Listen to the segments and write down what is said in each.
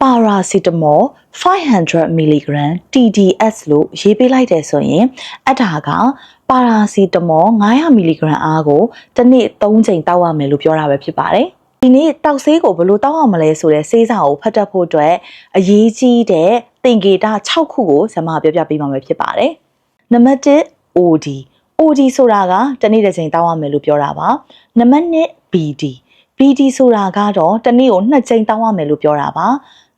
paracetamol 500 mg TDS လို့ရေးပေးလိုက်တယ်ဆိုရင်အဲ့ဒါက paracetamol 900 mg အားကိုတစ်နေ့3ချိန်တောက်ရမယ်လို့ပြောတာပဲဖြစ်ပါတယ်ဒီနေ့တောက်ဆေးကိုဘယ်လိုတောက်ရမလဲဆိုတဲ့ဆေးစာကိုဖတ်တတ်ဖို့အတွက်အရေးကြီးတဲ့သင်္ကေတ6ခုကိုဇမပြောပြပေးမှာပဲဖြစ်ပါတယ်နံပါတ်1 OD OD ဆိုတာကတစ်နေ့တစ်ချိန်တောက်ရမယ်လို့ပြောတာပါနံပါတ်2 BD BD ဆိုတာကတော့တစ်နေ့ကို2ချိန်တောက်ရမယ်လို့ပြောတာပါ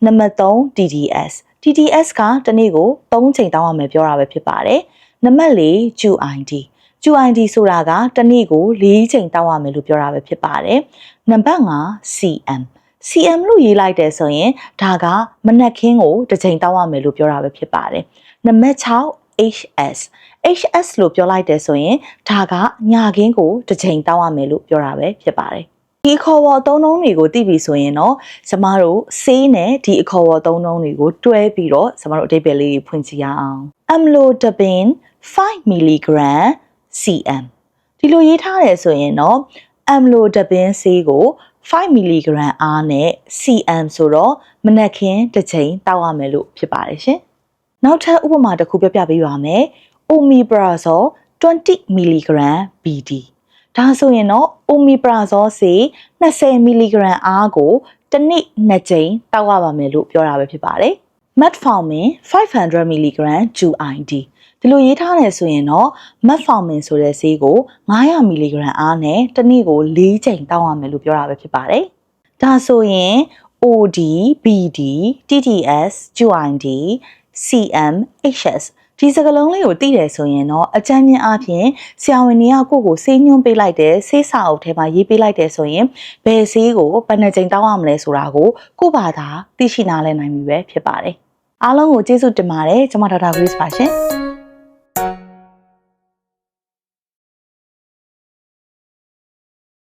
နံပါတ်3 TDS TDS ကတစ်နေ့ကို3ချိန်တောက်ရမယ်ပြောတာပဲဖြစ်ပါတယ်နံပါတ်4 QID QID ဆိုတာကတစ်နေ့ကို4ချိန်တောက်ရမယ်လို့ပြောတာပဲဖြစ်ပါတယ်နံပါတ်5 CM CM လို့ရေးလိုက်တယ်ဆိုရင်ဒါကမနက်ခင်းကိုတစ်ချိန်တောက်ရမယ်လို့ပြောတာပဲဖြစ်ပါတယ်နံပါတ်6 HS HS လို့ပြောလိုက်တယ်ဆိုရင်ဒါကညခင်းကိုတစ်ချိန်တောက်ရမယ်လို့ပြောတာပဲဖြစ်ပါတယ် ဒီအခေါ်အဝေါ်အသုံးနှုန်းတွေကိုသိပြီဆိုရင်တော့ကျမတို့ဆေးနဲ့ဒီအခေါ်အဝေါ်အသုံးနှုန်းတွေကိုတွဲပြီးတော့ကျမတို့အတိတ်ပဲလေးတွေဖွင့်ကြည့်ရအောင် amlodipine 5 mg cm ဒီလိုရေးထားတယ်ဆိုရင်တော့ amlodipine ဆေးကို5 mg အားနဲ့ cm ဆိုတော့မနက်ခင်းတစ်ချိန်တောက်ရမယ်လို့ဖြစ်ပါတယ်ရှင်နောက်ထပ်ဥပမာတစ်ခုပြပြပေးပါမယ် omeprazole 20 mg BD ဒါဆိုရင်တော့ omeprazole ဆေး20 mg အားကိုတစ်နေ့နှစ်ကြိမ်တောက်ရပါမယ်လို့ပြောတာပဲဖြစ်ပါတယ် metformin 500 mg QID ဒီလိုရေးထားတယ်ဆိုရင်တော့ metformin ဆိုတဲ့ဆေးကို900 mg အားနဲ့တစ်နေ့ကို၄ချိန်တောက်ရမယ်လို့ပြောတာပဲဖြစ်ပါတယ်ဒါဆိုရင် OD BD TTS QID CM HS ဒီစကလုံးလေးကိုသိတယ်ဆိုရင်တော့အကြမ်းမြင့်အပြင်ဆရာဝန်တွေကကိုယ့်ကိုဆေးညွှန်းပေးလိုက်တယ်ဆေးစာအုပ်ထဲမှာရေးပေးလိုက်တယ်ဆိုရင်ဘယ်ဆေးကိုဘယ်နှကြိမ်တောင်းရမလဲဆိုတာကိုကိုယ့်ဘာသာသိရှိနားလည်နိုင်ပြီပဲဖြစ်ပါတယ်အားလုံးကိုကျေးဇူးတင်ပါတယ်ကျွန်မဒေါက်တာဂရိစ်ပါရှင်